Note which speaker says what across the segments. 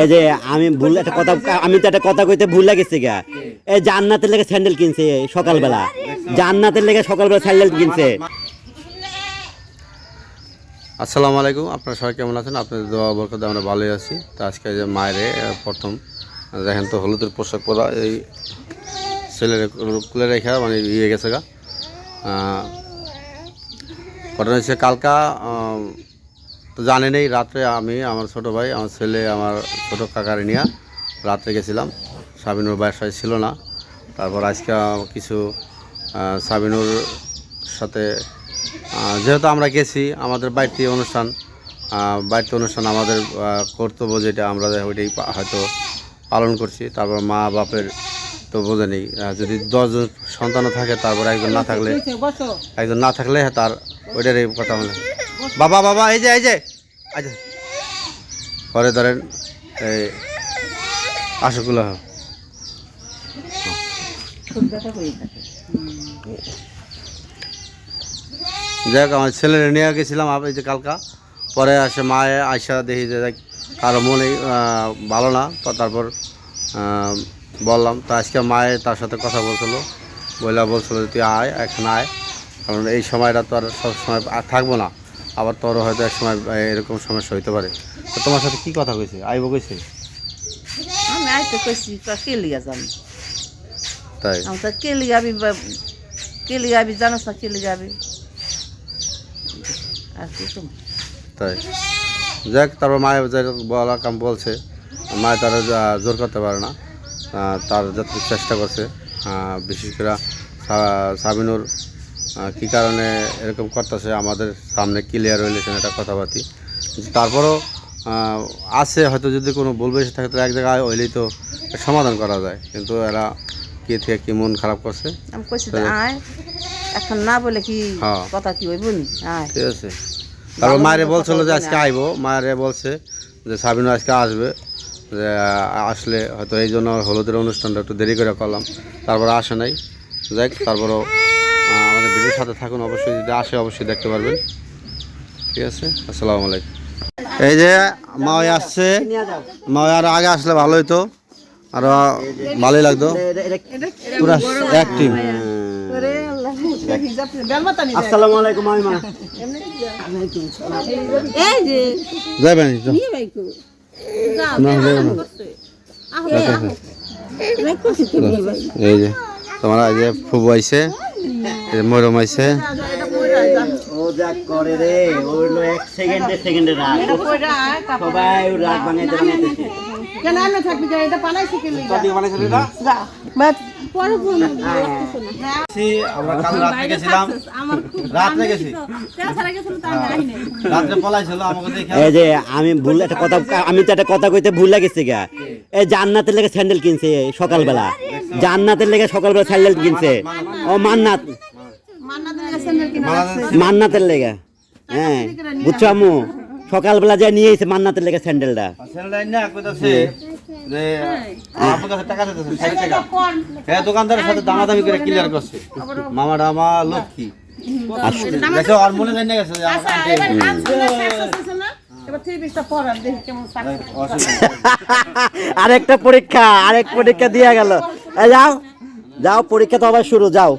Speaker 1: এই যে আমি ভুল একটা কথা আমি তো একটা কথা কইতে ভুল লাগেছে গা। এই জান্নাতের লেগে স্যান্ডেল কিনছে সকালবেলা। জান্নাতের লেগে সকালবেলা স্যান্ডেল কিনছে।
Speaker 2: আসসালামু আলাইকুম আপনারা সবাই কেমন আছেন? আপনাদের দোয়া বরকতে আমরা ভালোই আছি। তো আজকে যে মায়ের প্রথম দেখেন তো হলুদের পোশাক পরা এই ছেলের কুলে রেখা মানে ইয়ে গেছে গা। ঘটনা হচ্ছে কালকা তো জানেনই রাত্রে আমি আমার ছোট ভাই আমার ছেলে আমার ছোট কাকারে নিয়ে রাত্রে গেছিলাম। সাবিনুর বাসায় ছিল না। তারপর আজকে কিছু সাবিনুর সাথে যেহেতু আমরা গেছি আমাদের বাড়িতে অনুষ্ঠান বাড়িতে অনুষ্ঠান আমাদের কর্তব্য যেটা আমরা ওইটাই হয়তো পালন করছি। তারপর মা বাপের তো বোঝে নেই যদি দশজন সন্তানও থাকে তারপর একজন না থাকলে একজন না থাকলে তার ওইটারই কথা বলে। বাবা বাবা, এই যে এই যে। আচ্ছা পরে ধরেন, এই আশাকুল্লাহ যাই হোক, আমার ছেলে নিয়ে গেছিলাম এই যে কালকা। পরে আসে মায়ে আয়সা দেখি যে কারও মনে ভালো না। তারপর বললাম, তো আজকে মায়ে তার সাথে কথা বলছিল। বইলা বলছিল তুই আয়, এখন আয়। কারণ এই সময়টা তো আর সব সময় আর থাকব না। আবার তোরও হয়তো এক সময় এরকম সমস্যা হইতে পারে। তো তোমার সাথে কি কথা কইছে আইব কইছে?
Speaker 3: আমি আইতে কইছি কে লিগা যাম
Speaker 2: তাই?
Speaker 3: আমি তো কে লিগাবি কে লিগাবি জানোস না কে লিগাবি আর কি তুমি
Speaker 2: তাই। যাক তারপর মায়ের বলা কাম বলছে মায়ের তারা জোর করতে পারে না তার যত চেষ্টা করছে বিশেষ করে সাবিনুর কী কারণে এরকম করতেছে আমাদের সামনে ক্লিয়ার হইলে এটা কথাবার্তি। তারপরও আছে হয়তো যদি কোনো ভুল বেশি থাকে তো এক জায়গায় হইলেই তো সমাধান করা যায়। কিন্তু এরা কে থেকে কি মন খারাপ করছে?
Speaker 3: আমি কইছি আয় এখন না বলে কি
Speaker 2: হ্যাঁ।
Speaker 3: কথা কি হইব নি? আয়।
Speaker 2: ঠিক আছে। তারপর মায়েরে বলছিল যে আজকে আইবো। মায়েরে বলছে যে সাবিনু আজকে আসবে যে আসলে হয়তো এই জন্য হলুদের অনুষ্ঠানটা একটু দেরি করে করলাম। তারপর আসে নাই। যাক তারপরও আমাদের ভিডিওর সাথে থাকুন, অবশ্যই যদি আসে, অবশ্যই দেখতে পারবেন। ঠিক আছে? আসসালামু আলাইকুম। এই যে মাওয়া আসছে। মাওয়া আরও আগে আসলে ভালো হতো আরও ভালোই লাগতো। পুরা
Speaker 1: আলাইকুম আমি
Speaker 3: এই যে
Speaker 2: এই যে আইছে। এই যে আইছে
Speaker 1: ও যা করে রে ওর এক সেকেন্ডে সেকেন্ডে রাগ সবাই রাগ বানাইতে বানাইতেছে
Speaker 3: কেন আমি থাকবি কেন এটা পালাইছি কে লিগা যা বাট
Speaker 4: আমরা কাল রাত্রে গেছিলাম রাত্রে গেছি রাত্রে পলাইছিল আমাকে
Speaker 1: এই যে আমি ভুল একটা কথা আমি তো একটা কথা কইতে ভুল লাগেছে গা এই জান্নাতের লেগে স্যান্ডেল কিনছে সকালবেলা জান্নাতের লেগে সকালবেলা স্যান্ডেল কিনছে ও মান্নাত মান্নাতের লেগে হ্যাঁ। বুঝছ আম্মু? সকালবেলা যা নিয়ে এসে মান্নাতের লেগে স্যান্ডেলটা।
Speaker 4: হ্যাঁ। দোকানদারের সাথে দামাদামি করে ক্লিয়ার করছে। লক্ষ্মী। আর মনে জানি গেছে
Speaker 1: আরেকটা পরীক্ষা আরেক পরীক্ষা দিয়ে গেল। যাও যাও পরীক্ষা তো আবার শুরু যাও।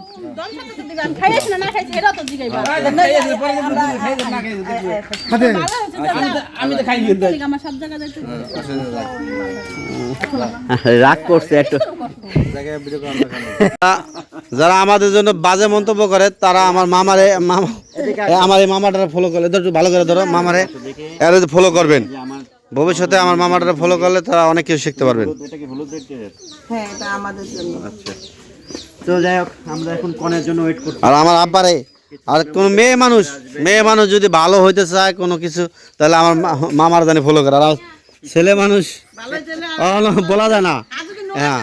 Speaker 4: না না
Speaker 1: রাগ করছে একটু
Speaker 2: যারা আমাদের জন্য বাজে মন্তব্য করে তারা আমার মামারে মামা আমার এই মামাটারে ফলো করলে ধরো একটু ভালো করে ধরো মামারে এর ফলো করবেন ভবিষ্যতে আমার মামাটারে ফলো করলে তারা অনেক কিছু শিখতে পারবেন
Speaker 3: হ্যাঁ এটা আমাদের জন্য
Speaker 1: তো যাই হোক আমরা এখন কনের জন্য ওয়েট করছি।
Speaker 2: আর আমার আব্বারে আর কোন মেয়ে মানুষ মেয়ে মানুষ যদি ভালো হইতে চায় কোনো কিছু তাহলে আমার মা- মামার জানি ফলো করে। আর ছেলে মানুষ ও, বলা যায় না। হ্যাঁ।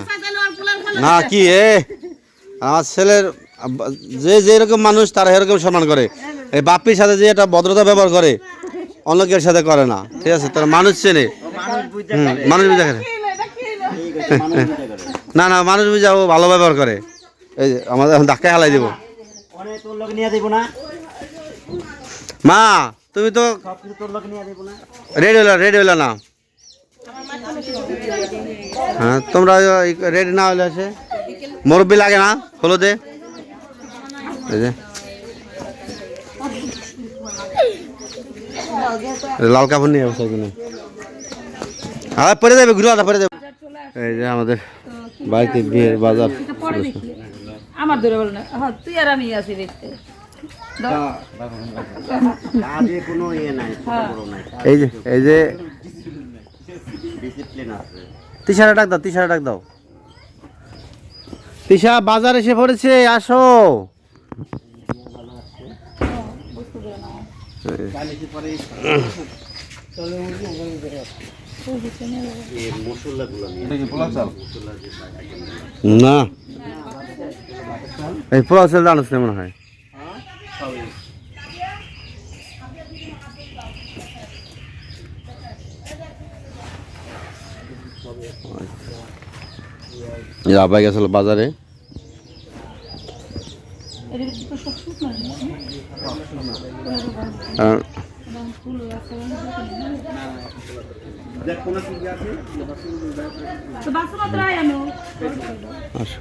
Speaker 2: না কি এ আমার ছেলের যে যেরকম মানুষ তারা এরকম সম্মান করে। এই বাপির সাথে যে একটা ভদ্রতা ব্যবহার করে অন্য কেউ সাথে করে না। ঠিক আছে তারা মানুষ চেনে। হুম, মানুষ বুঝা করে না না মানুষ বুঝা ও ভালো ব্যবহার করে। এই যে আমাদের এখন ধাক্কা হালাই দিব।
Speaker 1: দেবো
Speaker 2: মা তুমি তো
Speaker 1: দেবো
Speaker 2: রেডি হইলা রেডি হইলা না? হ্যাঁ তোমরা রেডি না হলে আছে মুরব্বি লাগে না হলুদে? এই যে। লাল কাপড় নিয়ে বসে কিনে আর পরে যাবে ঘুরে আদা পরে যাবে এই যে আমাদের বাড়িতে বিয়ের বাজার।
Speaker 5: আমার ধরে বল না। হ্যাঁ তুই আর আমি আছি দেখতে।
Speaker 1: ইয়ে নাই ছোট বড় নাই।
Speaker 2: এই যে এই যে।
Speaker 1: ডিসিপ্লিন আছে।
Speaker 2: তিসারা ডাক দাও তিসারা ডাক দাও। বাজার এসে পড়েছে আসো। না। এই পোলাও চাল জানোস না মনে হয়। এই আব্বাই গেছিল বাজারে।
Speaker 5: আনো।
Speaker 2: আসো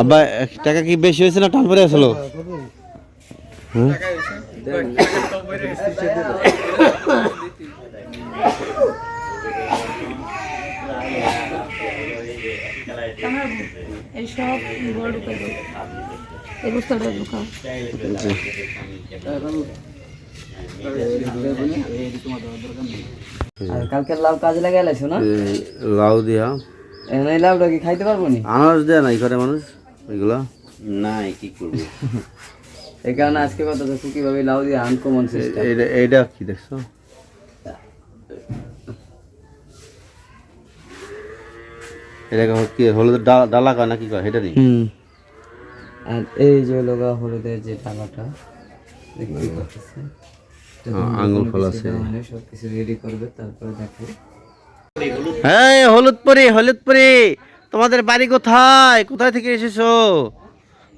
Speaker 2: আব্বা এক টাকা কি বেশি হয়েছে না টান পরে আসলো? হুম?
Speaker 5: এই সব বড় ঢুকাই দাও এই বস্তাটা ঢুকাও
Speaker 6: আর কালকে লাউ কাজে লাগাই লাইছো না?
Speaker 2: এই লাউ দিয়া।
Speaker 6: এখন এই লাউটা কি খাইতে পারব নি?
Speaker 2: আনারস দেয় না করে মানুষ? এগুলা
Speaker 1: নাই কি করব?
Speaker 6: এই কারণে আজকে কথা তো কীভাবে লাউ দিয়ে আনকমন সিস্টেম
Speaker 2: এইটা এইটা কি দেখছ? এটা কি হলুদের ডা- ডালা কয় না কি কয়? সেটা
Speaker 6: হুম। আর এই যে লগা হলুদের যে
Speaker 2: হ্যাঁ, আঙুল ফল আছে।
Speaker 6: সব কিছু রেডি করবে তারপরে দেখো।
Speaker 2: এই, হলুদপুরি হলুদপুরি। তোমাদের বাড়ি কোথায়? কোথায় থেকে এসেছ?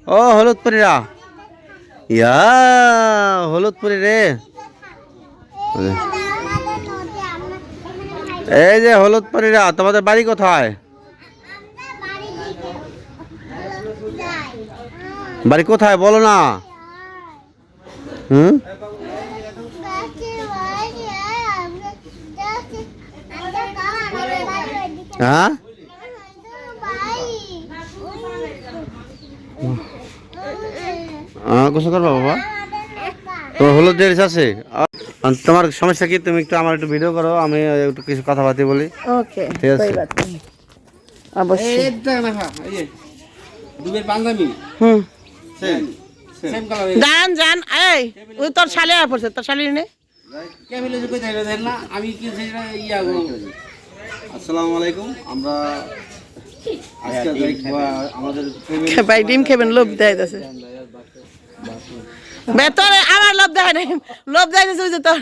Speaker 2: ও, হলুদপুরিরা। ইয়া, হলুদপুরি রে। এই যে হলুদপুরিরা, তোমাদের বাড়ি কোথায়? বাড়ি কোথায়? বলো না। হুম? হ্যাঁ? আহ, গোসল করবা বাবা? তোমার হলুদ ড্রেস আছে? তোমার সমস্যা কি? তুমি একটু আমার একটু ভিডিও করো আমি একটু কিছু কথাবার্তা বলি।
Speaker 3: ওকে
Speaker 2: ঠিক আছে?
Speaker 3: অবশ্যই।
Speaker 7: এই দেখ না খা, এই যে দুবের পাঞ্জাবি।
Speaker 3: হুম।
Speaker 7: সেম কালার
Speaker 3: জান জান এই ওই তোর শালে আর পড়ছে তোর শালি নে।
Speaker 7: কেমিলে যে কই না আমি কিনছি এটা ইয়া গো
Speaker 4: আসসালামু আলাইকুম। আমরা আজকে আমাদের
Speaker 3: ভাই ডিম খাবেন লোভ দেয় আছে তোর আমার লোভ দেয় নাই। লোভ দেয় তোর।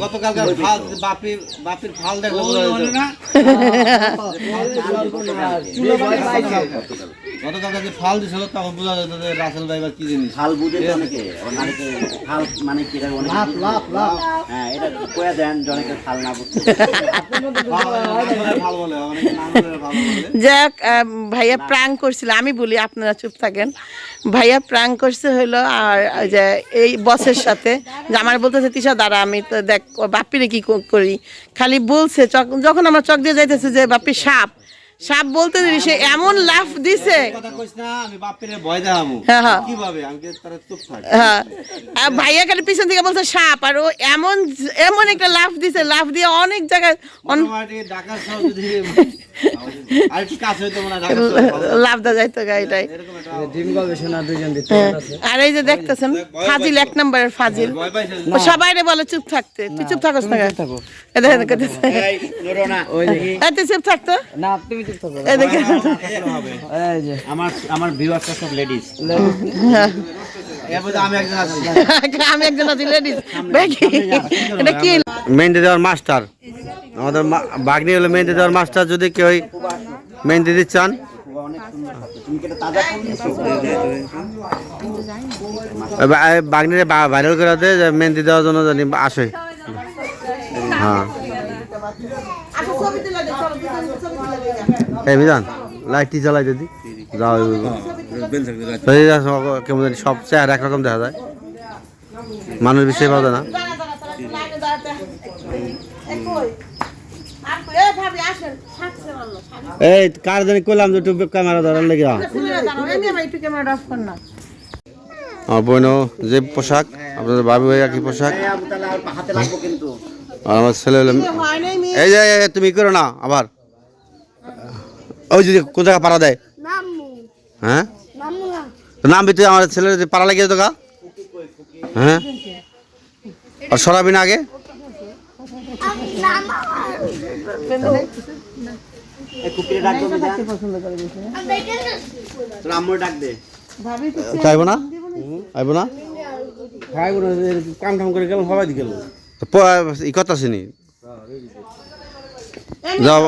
Speaker 4: গতকালকে ফাল ফাল ফাল দিছিল তখন বোঝা যেত যে রাসেল ভাইবার কি জিনিস
Speaker 1: হাল বুঝে অনেকে অনেকে হাল মানে কি এটা অনেকে হ্যাঁ এটা দেন হাল না বুঝতে
Speaker 4: ফাল বলে, অনেকে ফাল বলে
Speaker 3: যাক ভাইয়া প্রাং করছিল আমি বলি আপনারা চুপ থাকেন। ভাইয়া প্রাং করছে হলো আর যে এই বসের সাথে। যে আমার বলতেছে তিশা দাঁড়া আমি তো দেখ বাপিরে কি করি? খালি বলছে চক যখন আমরা চক দিয়ে যাইতেছে যে বাপি সাপ সাপ বলতে দিলি সে এমন লাফ দিছে।
Speaker 4: কথা কইস না আমি বাপির ভয় দেখামু।
Speaker 3: হ্যাঁ, হ্যাঁ।
Speaker 4: কীভাবে? আমি কি তারা চুপ থাক।
Speaker 3: হ্যাঁ। আর ভাইয়া খালি পিছন থেকে বলছে সাপ আর ও এমন এমন একটা লাফ দিছে লাফ দিয়ে অনেক জায়গায়
Speaker 4: মনে হয়
Speaker 3: লাভদা যাইতো গাড়িটাই। আর এই যে দেখতেছেন ফাজিল এক নম্বরের ফাজিল। সবাই বলে চুপ থাকতে। তুই চুপ থাকস না দেখেন তুই চুপ থাকতো?
Speaker 6: না তুমি চুপ থাকো
Speaker 3: এ দেখে
Speaker 6: এই যে।
Speaker 4: আমার আমার ভিউয়ার্সটা সব লেডিস আমি একজন আছি।
Speaker 3: আমি একজন আছি লেডিস এটা কি?
Speaker 2: মেহেন্দি দেওয়ার মাস্টার। আমাদের বাগনি হলো মেহেন্দি দেওয়ার মাস্টার যদি কেউ মেহেন্দি দিতে চান। বাগনিরে ভাইরাল করে দে মেহেন্দি দেওয়ার জন্য জানি আসে। হ্যাঁ। এই বিধান লাইটটি জ্বালাই দিদি যাও। সব- কেমন জানি সব চেহারা একরকম দেখা যায়। মানুষ বিষয় পাওয়া না। এই কার জানি কইলাম যে একটু ক্যামেরা ধরার লেগে আমার বোনও যে পোশাক আপনাদের বাবু ভাই একই পোশাক?
Speaker 4: হাতে লাগবো কিন্তু।
Speaker 2: আমার ছেলে এই যে তুমি করো না আবার। ওই যদি কোন জায়গায় পাড়া দেয়? হ্যাঁ? তো নামবি তুই আমার ছেলে যদি পাড়া লাগিয়ে তো গা? হ্যাঁ? আর সরাবি না আগে? চাইব না? আইবো না।
Speaker 4: খাই কাম টাম করে গেলাম সবাই
Speaker 2: প- ই কথা শুনি যাও